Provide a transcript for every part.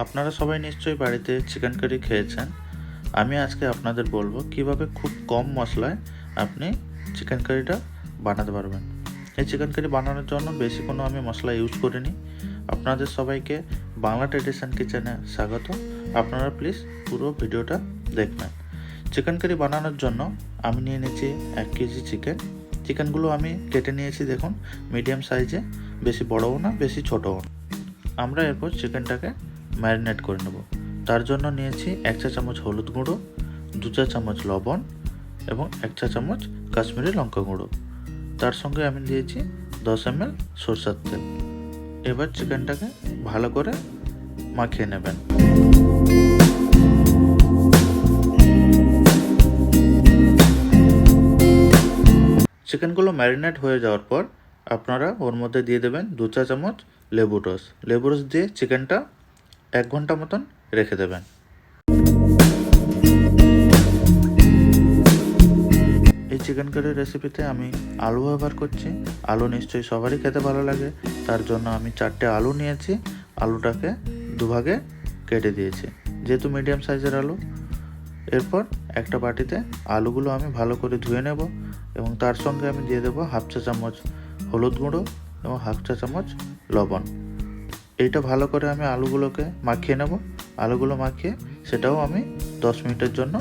আপনারা সবাই নিশ্চয়ই বাড়িতে চিকেন কারি খেয়েছেন। আমি আজকে আপনাদের বলব কীভাবে খুব কম মশলায় আপনি চিকেন কারিটা বানাতে পারবেন। এই চিকেন কারি বানানোর জন্য বেশি কোনো আমি মশলা ইউজ করিনি। আপনাদের সবাইকে বাংলা ট্রেডিশন কিচেনে স্বাগত। আপনারা প্লিজ পুরো ভিডিওটা দেখবেন। চিকেন কারি বানানোর জন্য আমি নিয়ে নিয়েছি এক কেজি চিকেন চিকেনগুলো আমি কেটে নিয়েছি, দেখুন মিডিয়াম সাইজে বেশি বড়ও না, বেশি ছোটও না। আমরা এরপর চিকেনটাকে ম্যারিনেট করে নেব। তার জন্য নিয়েছি এক চা চামচ হলুদ গুঁড়ো, দু চা চামচ লবণ এবং এক চা চামচ কাশ্মীরি লঙ্কা গুঁড়ো। তার সঙ্গে আমি দিয়েছি দশ এম এল সরষের তেল। এবার চিকেনটাকে ভালো করে মাখিয়ে নেবেন। চিকেনগুলো ম্যারিনেট হয়ে যাওয়ার পর আপনারা ওর মধ্যে দিয়ে দেবেন দু চা চামচ লেবু রস। লেবু রস দিয়ে চিকেনটা এক ঘণ্টা মতন রেখে দেবেন। এই চিকেন কারির রেসিপিতে আমি আলু ব্যবহার করছি। আলু নিশ্চয়ই সবারই খেতে ভালো লাগে। তার জন্য আমি চারটে আলু নিয়েছি। আলুটাকে দুভাগে কেটে দিয়েছি। যেহেতু মিডিয়াম সাইজের আলু, এরপর একটা বাটিতে আলুগুলো আমি ভালো করে ধুয়ে নেব এবং তার সঙ্গে আমি দিয়ে দেবো হাফ চা চামচ হলুদ গুঁড়ো এবং হাফ চা চামচ লবণ। এইটা ভালো করে আমি আলুগুলোকে মাখিয়ে নেব। আলুগুলো মাখিয়ে সেটাও আমি দশ মিনিটের জন্য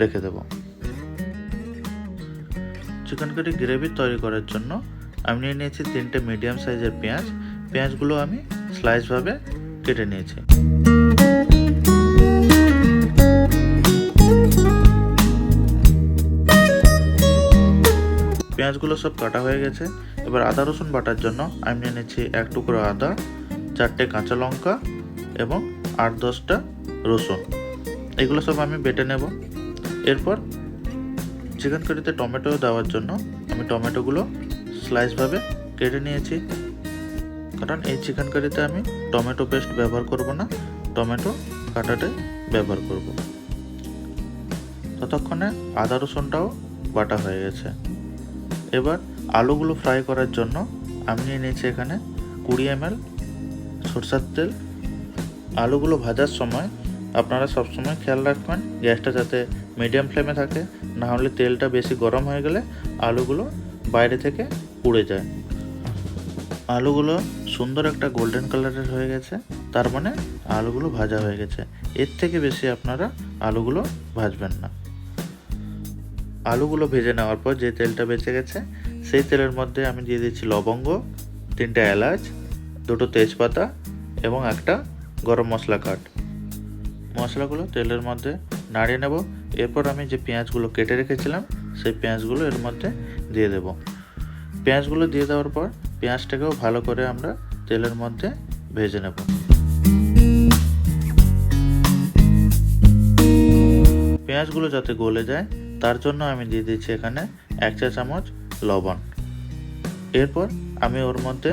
রেখে দেব। চিকেন কারি গ্রেভি তৈরি করার জন্য আমি নিয়ে নিয়েছি তিনটে মিডিয়াম সাইজের পেঁয়াজ। পেঁয়াজগুলো আমি স্লাইসভাবে কেটে নিয়েছি। পেঁয়াজগুলো সব কাটা হয়ে গেছে। এবার আদা রসুন বাটার জন্য আমি নিয়ে নিচ্ছি এক টুকরো আদা। চারটে কাঁচা লঙ্কা এবং আট দশটা রসুন। এগুলো সব আমি বেটে নেব। এরপর চিকেন কারিতে টমেটো দেওয়ার জন্য আমি টমেটোগুলো স্লাইসভাবে কেটে নিয়েছি। কারণ এই চিকেন কারিতে আমি টমেটো পেস্ট ব্যবহার করব না, টমেটো কাটাটাই ব্যবহার করব। ততক্ষণে আদা রসুনটাও বাটা হয়ে গেছে। এবার আলুগুলো ফ্রাই করার জন্য আমি নিয়ে নিয়েছি এখানে কুড়ি এম সরষের তেল। আলুগুলো ভাজার সময় আপনারা সবসময় খেয়াল রাখবেন, গ্যাসটা যাতে মিডিয়াম ফ্লেমে থাকে, না হলে তেলটা বেশি গরম হয়ে গেলে আলুগুলো বাইরে থেকে পুড়ে যায়। আলুগুলো সুন্দর একটা গোল্ডেন কালারের হয়ে গেছে, তার মানে আলুগুলো ভাজা হয়ে গেছে। এর থেকে বেশি আপনারা আলুগুলো ভাজবেন না। আলুগুলো ভেজে নেওয়ার পর যে তেলটা বেঁচে গেছে, সেই তেলের মধ্যে আমি দিয়ে দিচ্ছি লবঙ্গ, তিনটে এলাচ, দুটো তেজপাতা এবং একটা গরম মশলা কাঠ মশলাগুলো তেলের মধ্যে নাড়িয়ে নেব। এরপর আমি যে পেঁয়াজগুলো কেটে রেখেছিলাম, সেই পেঁয়াজগুলো এর মধ্যে দিয়ে দেব। পেঁয়াজগুলো দিয়ে দেওয়ার পর পেঁয়াজটাকেও ভালো করে আমরা তেলের মধ্যে ভেজে নেব। পেঁয়াজগুলো যাতে গলে যায়, তার জন্য আমি দিয়ে দিচ্ছি এখানে এক চা চামচ লবণ। এরপর আমি ওর মধ্যে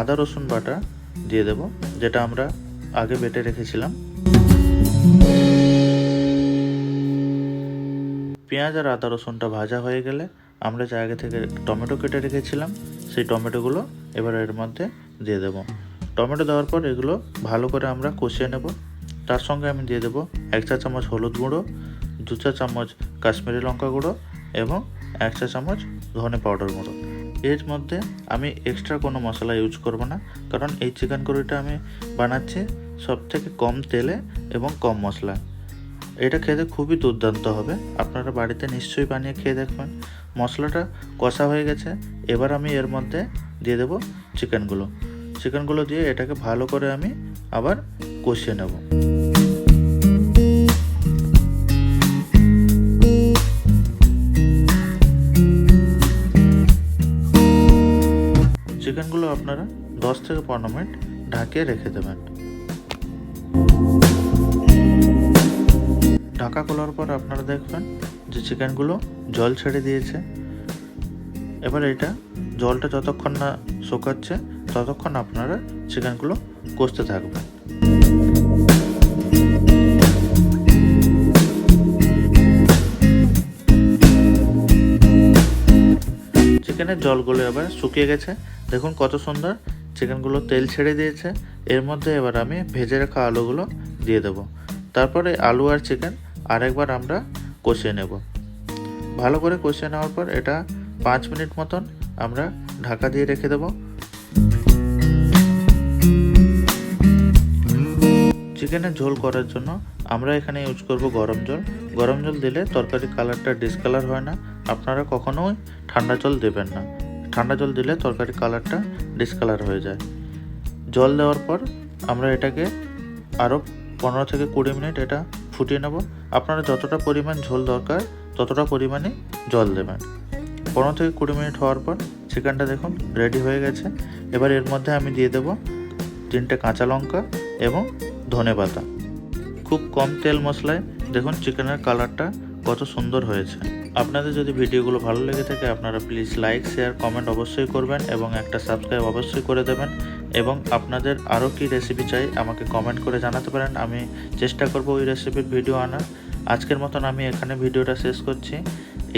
আদা রসুন বাটা দিয়ে দেব। যেটা আমরা আগে বেটে রেখেছিলাম। পেঁয়াজ আর আদা রসুনটা ভাজা হয়ে গেলে আমরা যে আগে থেকে টমেটো কেটে রেখেছিলাম, সেই টমেটোগুলো এবার এর মধ্যে দিয়ে দেব। টমেটো দেওয়ার পর এগুলো ভালো করে আমরা কষিয়ে নেব। তার সঙ্গে আমি দিয়ে দেবো এক চা চামচ হলুদ গুঁড়ো, দু চা চামচ কাশ্মীরি লঙ্কা গুঁড়ো এবং এক চা চামচ ধনে পাউডার গুঁড়ো। এর মধ্যে আমি এক্সট্রা কোনো মশলা ইউজ করব না। কারণ এই চিকেন কারিটা আমি বানাচ্ছি সব থেকে কম তেলে এবং কম মশলা এটা খেতে খুবই দুর্দান্ত হবে। আপনারা বাড়িতে নিশ্চয়ই বানিয়ে খেয়ে দেখবেন। মশলাটা কষা হয়ে গেছে। এবার আমি এর মধ্যে দিয়ে দেবো চিকেনগুলো চিকেনগুলো দিয়ে এটাকে ভালো করে আমি আবার কষিয়ে নেব। চিকেনগুলো আপনারা দশ থেকে পনেরো মিনিট ঢাকিয়ে রেখে দেবেন। ঢাকা খোলার পর আপনারা দেখবেন যে চিকেনগুলো জল ছেড়ে দিয়েছে। এবার এটা জলটা যতক্ষণ না শোকাচ্ছে, ততক্ষণ আপনারা চিকেনগুলো কষতে থাকবেন। চিকেনের জলগুলো এবার শুকিয়ে গেছে। দেখুন কত সুন্দর। চিকেনগুলো তেল ছেড়ে দিয়েছে। এর মধ্যে এবার আমি ভেজে রাখা আলুগুলো দিয়ে দেব। তারপরে আলু আর চিকেন আরেকবার আমরা কষিয়ে নেব। ভালো করে কষিয়ে নেওয়ার পর এটা পাঁচ মিনিট মতন আমরা ঢাকা দিয়ে রেখে দেব। চিকেনের ঝোল করার জন্য আমরা এখানে ইউজ করব গরম জল। গরম জল দিলে তরকারির কালারটা ডিসকালার হয় না। আপনারা কখনোই ঠান্ডা জল দেবেন না। ঠান্ডা জল দিলে তরকারির কালারটা ডিসকালার হয়ে যায়। জল দেওয়ার পর আমরা এটাকে আরও পনেরো থেকে কুড়ি মিনিট এটা ফুটিয়ে নেব। আপনারা যতটা পরিমাণ ঝোল দরকার, ততটা পরিমাণে জল দেবেন। পনেরো থেকে কুড়ি মিনিট হওয়ার পর চিকেনটা দেখুন রেডি হয়ে গেছে। এবার এর মধ্যে আমি দিয়ে দেব তিনটে কাঁচা লঙ্কা এবং ধনে পাতা। খুব কম তেল মশলায় দেখুন চিকেনের কালারটা কত সুন্দর হয়েছে। আপনাদের যদি ভিডিওগুলো ভালো লেগে থাকে, আপনারা প্লিজ লাইক শেয়ার কমেন্ট অবশ্যই করবেন এবং একটা সাবস্ক্রাইব অবশ্যই করে দেবেন। এবং আপনাদের আরও কি রেসিপি চাই, আমাকে কমেন্ট করে জানাতে পারেন। আমি চেষ্টা করব ওই রেসিপির ভিডিও আনার। আজকের মতন আমি এখানে ভিডিওটা শেষ করছি।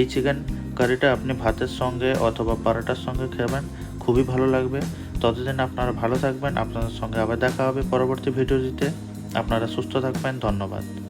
এই চিকেন কারিটা আপনি ভাতের সঙ্গে অথবা পরোটার সঙ্গে খাবেন, খুবই ভালো লাগবে। ততদিন আপনারা ভালো থাকবেন। আপনাদের সঙ্গে আবার দেখা হবে পরবর্তী ভিডিও দিতে আপনারা সুস্থ থাকবেন। ধন্যবাদ।